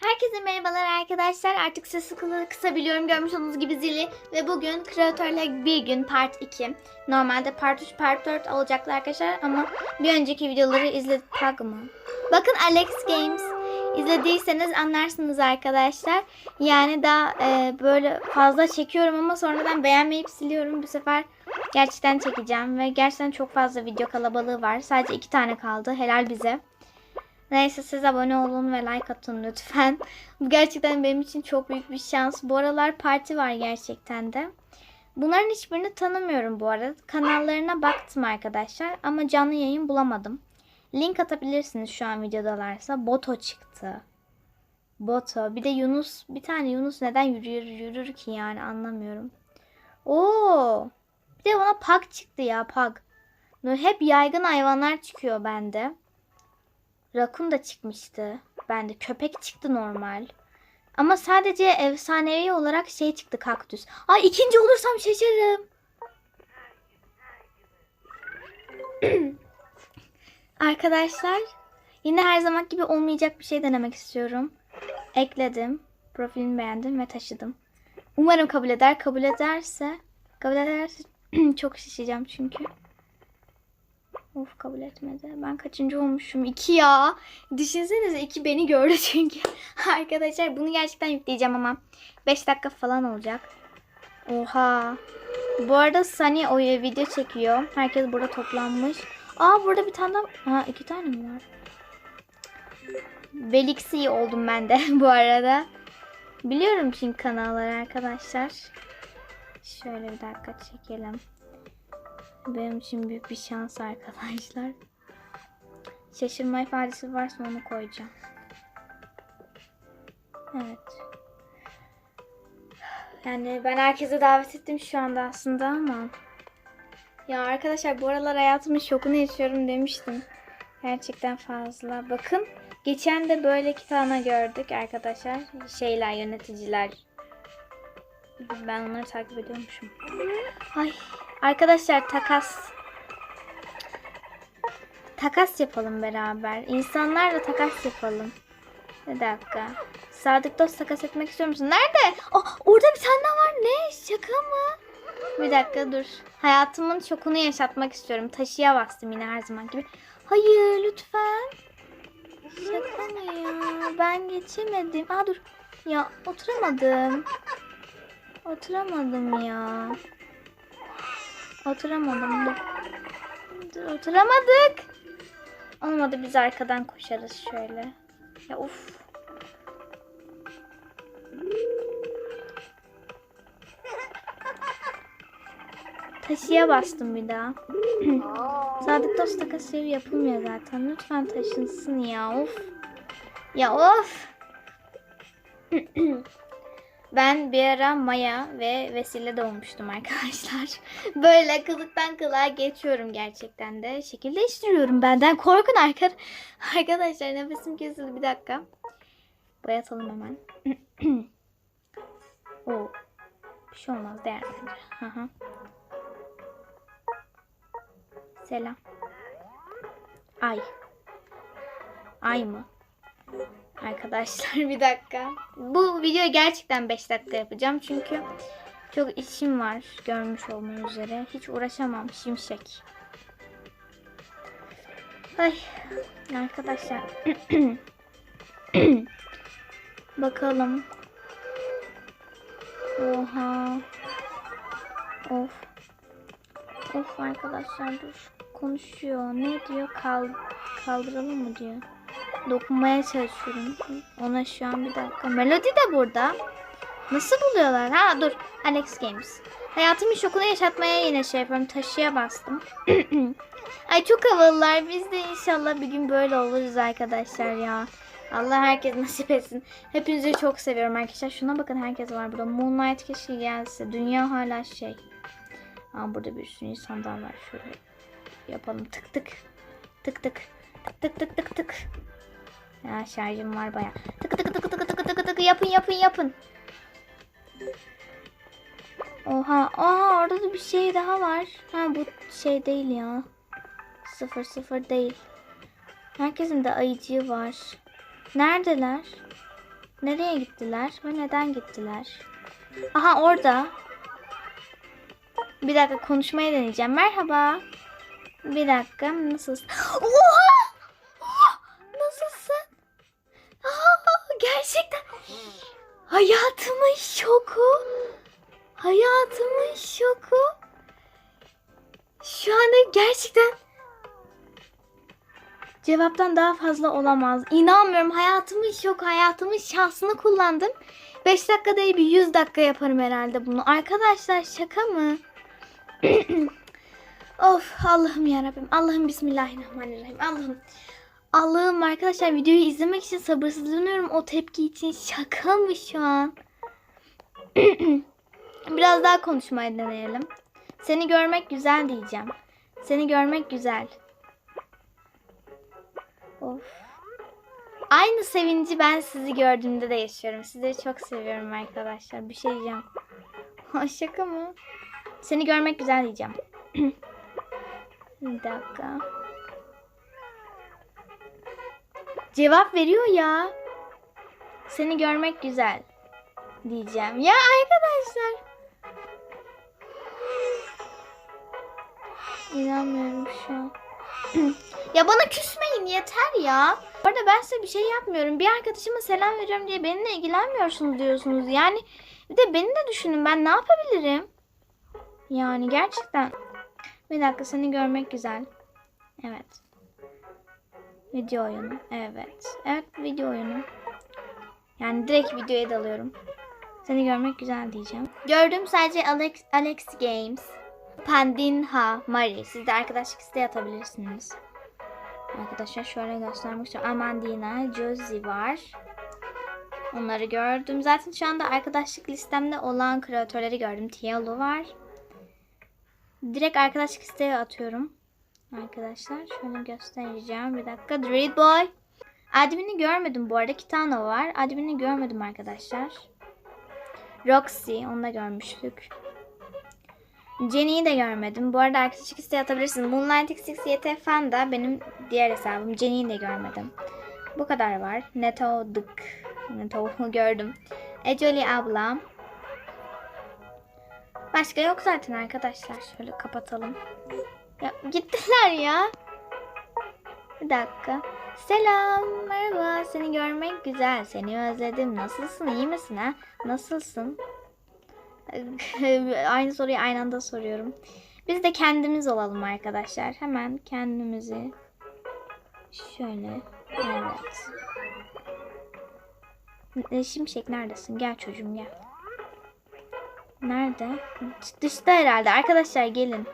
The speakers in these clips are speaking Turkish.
Herkese merhabalar arkadaşlar. Artık sesi kısabiliyorum. Görmüş olduğunuz gibi zili. Ve bugün kreatörle bir gün part 2. Normalde part 3, part 4 olacaktı arkadaşlar. Ama bir önceki videoları izledik. Pug mı? Bakın Alex Games. İzlediyseniz anlarsınız arkadaşlar. Yani daha e, böyle fazla çekiyorum ama sonradan beğenmeyip siliyorum. Bu sefer gerçekten çekeceğim. Ve gerçekten çok fazla video kalabalığı var. Sadece iki tane kaldı. Helal bize. Neyse siz abone olun ve like atın lütfen. Bu gerçekten benim için çok büyük bir şans. Bu aralar parti var gerçekten de. Bunların hiçbirini tanımıyorum bu arada. Kanallarına baktım arkadaşlar ama canlı yayın bulamadım. Link atabilirsiniz şu an videodalarsa. Boto çıktı. Boto. Bir de Yunus. Bir tane Yunus neden yürür, yürür ki yani anlamıyorum. Oo. Bir de ona pug çıktı ya pug. Hep yaygın hayvanlar çıkıyor bende. Rakun da çıkmıştı. Bende köpek çıktı normal. Ama sadece efsanevi olarak şey çıktı kaktüs. Ay ikinci olursam şaşırırım. Arkadaşlar yine her zaman gibi olmayacak bir şey denemek istiyorum. Ekledim. Profilini beğendim ve taşıdım. Umarım kabul eder. Kabul ederse kabul ederse çok şişeceğim çünkü. Of kabul etmedi. Ben kaçıncı olmuşum? İki ya. Düşünsenize iki beni gördü çünkü. Arkadaşlar bunu gerçekten yükleyeceğim ama 5 dakika falan olacak. Oha. Bu arada Sunny o video çekiyor. Herkes burada toplanmış. Aa burada bir tane daha. Ha iki tane mi var? Velixi oldum ben de bu arada. Biliyorum çünkü kanalları arkadaşlar. Şöyle bir dakika çekelim. Benim için büyük bir şans arkadaşlar. Şaşırma ifadesi varsa onu koyacağım. Evet. Yani ben herkese davet ettim şu anda aslında ama. Ya arkadaşlar bu aralar hayatımın şokunu yaşıyorum demiştim. Gerçekten fazla. Bakın geçen de böyle iki tane gördük arkadaşlar. Şeyler yöneticiler. Ben onları takip ediyormuşum. Ay Arkadaşlar takas. Takas yapalım beraber. İnsanlarla takas yapalım. Bir dakika. Sadık dost takas etmek istiyor musun? Nerede? Oh, orada bir tane var. Ne? Şaka mı? Bir dakika dur. Hayatımın şokunu yaşatmak istiyorum. Taşıya bastım yine her zaman gibi. Hayır lütfen. Şaka mı ya? Ben geçemedim. Aa dur. Ya oturamadım. Oturamadım ya. Oturamadım. Dur oturamadık. Olmadı biz arkadan koşarız şöyle. Ya uf. Taşıya bastım bir daha. Sadık dost takas evi yapılmıyor zaten. Lütfen taşınsın ya of. Ya of. Ben bir ara Maya ve Vesile doğmuştum arkadaşlar. Böyle kılıktan kılığa geçiyorum gerçekten de. Şekil değiştiriyorum benden. Korkun arkadaşlar. Arkadaşlar nefesim kesildi bir dakika. Boyatalım hemen. Oo. Bir şey olmaz değer. Selam. Ay. Ay mı? Arkadaşlar bir dakika. Bu videoyu gerçekten 5 dakika yapacağım. Çünkü çok işim var görmüş olma üzere. Hiç uğraşamam şimşek. Ay arkadaşlar. Bakalım. Oha. Of. Of arkadaşlar dur. Konuşuyor. Ne diyor? Kal kaldıralım mı diyor dokunmaya çalışıyorum. Ona şu an bir dakika. Melody de burada. Nasıl buluyorlar? Ha dur. Alex Games. Hayatımın şokunu yaşatmaya yine şey yapıyorum. Taşıya bastım. Ay çok havalılar. Biz de inşallah bir gün böyle oluruz arkadaşlar ya. Allah herkes nasip etsin. Hepinizi çok seviyorum arkadaşlar. Şuna bakın herkes var burada. Moonlight keşke gelse. Dünya hala şey. Aa, burada bir sürü insan daha var. Şöyle yapalım. Tık tık. Tık tık. Tık tık tık tık tık. Ya şarjım var baya. Tık tık tık tık tık tık tık yapın yapın yapın. Oha. Aa orada da bir şey daha var. Ha bu şey değil ya. Sıfır sıfır değil. Herkesin de ayıcığı var. Neredeler? Nereye gittiler ve neden gittiler? Aha orada. Bir dakika konuşmayı deneyeceğim. Merhaba. Bir dakika? Oha! Oha! Gerçekten. Hayatımın şoku. Hayatımın şoku. Şu anda gerçekten cevaptan daha fazla olamaz. İnanmıyorum. Hayatımın şoku, hayatımın şansını kullandım. 5 dakika değil bir 100 dakika yaparım herhalde bunu. Arkadaşlar şaka mı? of Allah'ım yarabbim. Allah'ım bismillahirrahmanirrahim. Allah'ım. Allah'ım arkadaşlar videoyu izlemek için sabırsızlanıyorum o tepki için. Şaka mı şu an? Biraz daha konuşmayı deneyelim. Seni görmek güzel diyeceğim. Seni görmek güzel. Of. Aynı sevinci ben sizi gördüğümde de yaşıyorum. Sizleri çok seviyorum arkadaşlar. Bir şey diyeceğim. Şaka mı? Seni görmek güzel diyeceğim. Bir dakika. Cevap veriyor ya. Seni görmek güzel diyeceğim. Ya arkadaşlar. İnanmıyorum şu an. ya bana küsmeyin yeter ya. Bu arada ben size bir şey yapmıyorum. Bir arkadaşıma selam veriyorum diye benimle ilgilenmiyorsunuz diyorsunuz. Yani bir de beni de düşünün ben ne yapabilirim? Yani gerçekten. Bir dakika seni görmek güzel. Evet. Video oyunu. Evet. Evet video oyunu. Yani direkt videoya dalıyorum. Seni görmek güzel diyeceğim. Gördüm sadece Alex, Alex Games. Pandinha Mari. Siz de arkadaşlık isteği atabilirsiniz. Arkadaşlar şöyle göstermek istiyorum. Amandina, Josie var. Onları gördüm. Zaten şu anda arkadaşlık listemde olan kreatörleri gördüm. Tialu var. Direkt arkadaşlık isteği atıyorum. Arkadaşlar şöyle göstereceğim. Bir dakika. Red Boy. Admin'i görmedim bu arada. Kitano var. Admin'i görmedim arkadaşlar. Roxy. Onu da görmüştük. Jenny'yi de görmedim. Bu arada arkadaşlık isteği atabilirsiniz. Moonlight XX YT fan da benim diğer hesabım. Jenny'yi de görmedim. Bu kadar var. Neto Dık. Neto gördüm. Ecoli ablam. Başka yok zaten arkadaşlar. Şöyle kapatalım. Ya gittiler ya. Bir dakika. Selam, merhaba. Seni görmek güzel. Seni özledim. Nasılsın? İyi misin ha? Nasılsın? aynı soruyu aynı anda soruyorum. Biz de kendimiz olalım arkadaşlar. Hemen kendimizi şöyle evet. Şimşek neredesin? Gel çocuğum gel. Nerede? Dışta herhalde. Arkadaşlar gelin.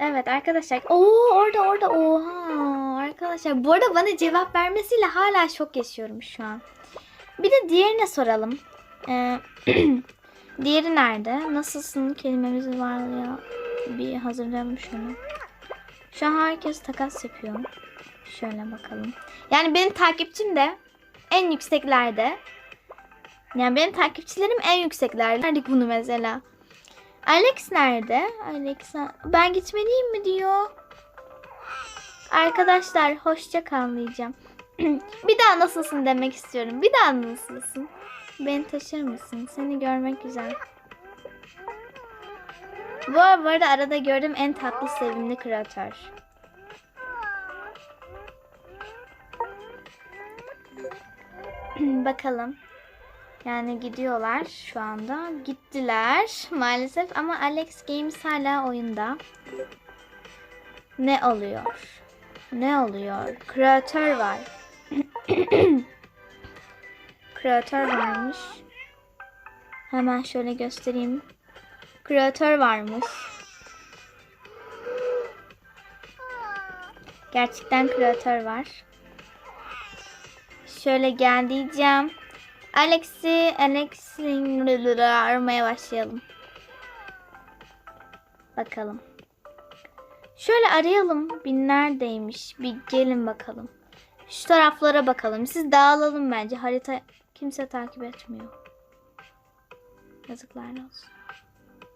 Evet arkadaşlar. Oo orada orada. Oha arkadaşlar. Bu arada bana cevap vermesiyle hala şok yaşıyorum şu an. Bir de diğerine soralım. Ee, diğeri nerede? Nasılsın kelimemiz var ya. Bir hazırlayalım şunu. Şu an herkes takas yapıyor. Şöyle bakalım. Yani benim takipçim de en yükseklerde. Yani benim takipçilerim en yükseklerde. Verdik bunu mesela. Alex nerede? Alex ben gitmeliyim mi diyor. Arkadaşlar hoşça kal diyeceğim. bir daha nasılsın demek istiyorum. Bir daha nasılsın? Beni taşır mısın? Seni görmek güzel. Bu arada arada gördüğüm en tatlı sevimli kreatör. Bakalım. Yani gidiyorlar şu anda. Gittiler maalesef ama Alex Games hala oyunda. Ne oluyor? Ne oluyor? Kreatör var. Kreatör varmış. Hemen şöyle göstereyim. Kreatör varmış. Gerçekten kreatör var. Şöyle gel diyeceğim. Alex'i, Alex'i aramaya başlayalım. Bakalım. Şöyle arayalım. Bir neredeymiş? Bir gelin bakalım. Şu taraflara bakalım. Siz dağılalım bence. Harita kimse takip etmiyor. Yazıklar olsun.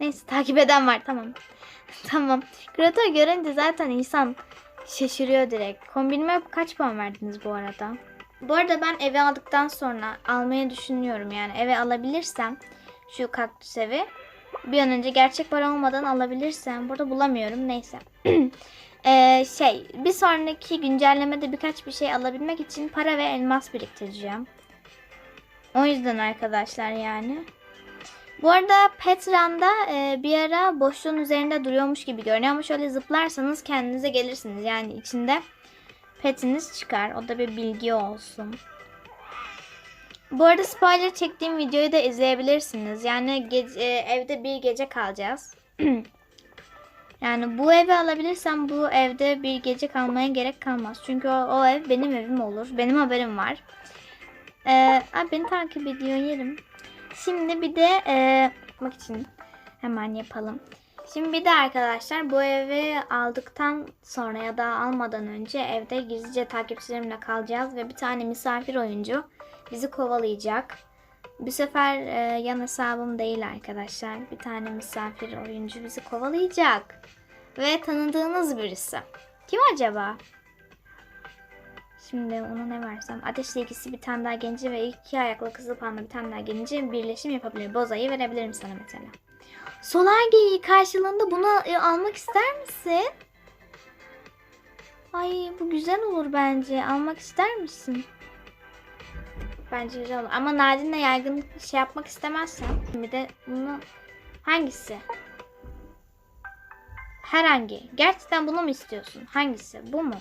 Neyse takip eden var. Tamam. tamam. Kreatör görünce zaten insan şaşırıyor direkt. Kombinime kaç puan verdiniz bu arada? Bu arada ben eve aldıktan sonra almayı düşünüyorum yani eve alabilirsem şu kaktüs evi bir an önce gerçek para olmadan alabilirsem burada bulamıyorum neyse. Ee, şey bir sonraki güncellemede birkaç bir şey alabilmek için para ve elmas biriktireceğim. O yüzden arkadaşlar yani. Bu arada Petran'da e, bir ara boşluğun üzerinde duruyormuş gibi görünüyor ama şöyle zıplarsanız kendinize gelirsiniz. Yani içinde petiniz çıkar. O da bir bilgi olsun. Bu arada spoiler çektiğim videoyu da izleyebilirsiniz. Yani gece, e, evde bir gece kalacağız. yani bu evi alabilirsem bu evde bir gece kalmaya gerek kalmaz. Çünkü o, o ev benim evim olur. Benim haberim var. Ee, abi beni takip ediyor yerim. Şimdi bir de e, yapmak için hemen yapalım. Şimdi bir de arkadaşlar bu evi aldıktan sonra ya da almadan önce evde gizlice takipçilerimle kalacağız ve bir tane misafir oyuncu bizi kovalayacak. Bu sefer e, yan hesabım değil arkadaşlar. Bir tane misafir oyuncu bizi kovalayacak. Ve tanıdığınız birisi. Kim acaba? Şimdi ona ne versem? Ateşle ikisi bir tane daha gelince ve iki ayaklı kızıl panda bir tane daha gelince birleşim yapabilir. Bozayı verebilirim sana mesela. Solar geyiği karşılığında bunu e, almak ister misin? Ay bu güzel olur bence. Almak ister misin? Bence güzel olur. Ama Nadine yaygın şey yapmak istemezsen. Bir de bunu hangisi? Herhangi. Gerçekten bunu mu istiyorsun? Hangisi? Bu mu?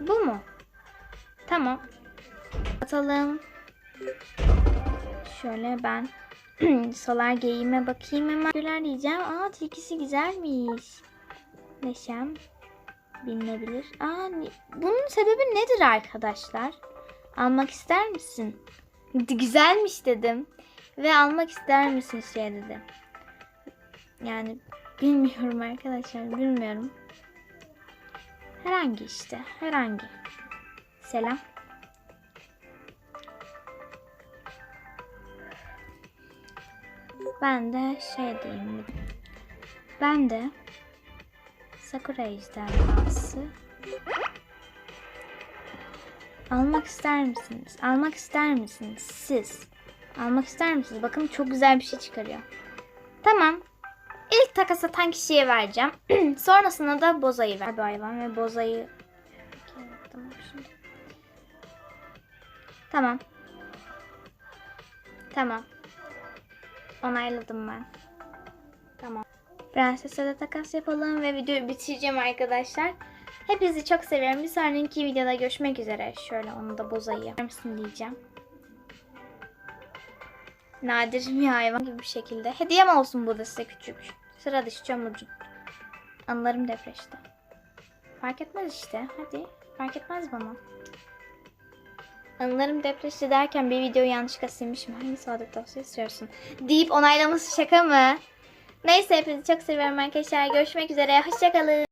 Bu mu? Tamam. Atalım. Şöyle ben solar geyiğime bakayım hemen. Güler diyeceğim. Aa tilkisi güzelmiş. Neşem. Bilinebilir. Aa, bunun sebebi nedir arkadaşlar? Almak ister misin? Güzelmiş dedim. Ve almak ister misin şey dedim. Yani bilmiyorum arkadaşlar bilmiyorum. Herhangi işte herhangi. Selam. Ben de şey diyeyim. Ben de Sakura ejderhası almak ister misiniz? Almak ister misiniz? Siz. Almak ister misiniz? Bakın çok güzel bir şey çıkarıyor. Tamam. İlk takas atan kişiye vereceğim. Sonrasında da Boza'yı ver. Bu hayvan ve Boza'yı... Tamam. Tamam. Onayladım ben. Tamam. Prenses'e de takas yapalım ve videoyu bitireceğim arkadaşlar. Hepinizi çok seviyorum. Bir sonraki videoda görüşmek üzere. Şöyle onu da bozayı. misin diyeceğim. Nadir bir hayvan gibi bir şekilde. Hediyem olsun bu da size küçük. Sıra dışı çamurcu. Anılarım depreşti. Fark etmez işte. Hadi. Fark etmez bana. Anılarım depreşti derken bir videoyu yanlışlıkla silmişim. Hangi saadet dosya istiyorsun? Deyip onaylaması şaka mı? Neyse hepinizi çok seviyorum arkadaşlar. Görüşmek üzere. Hoşçakalın.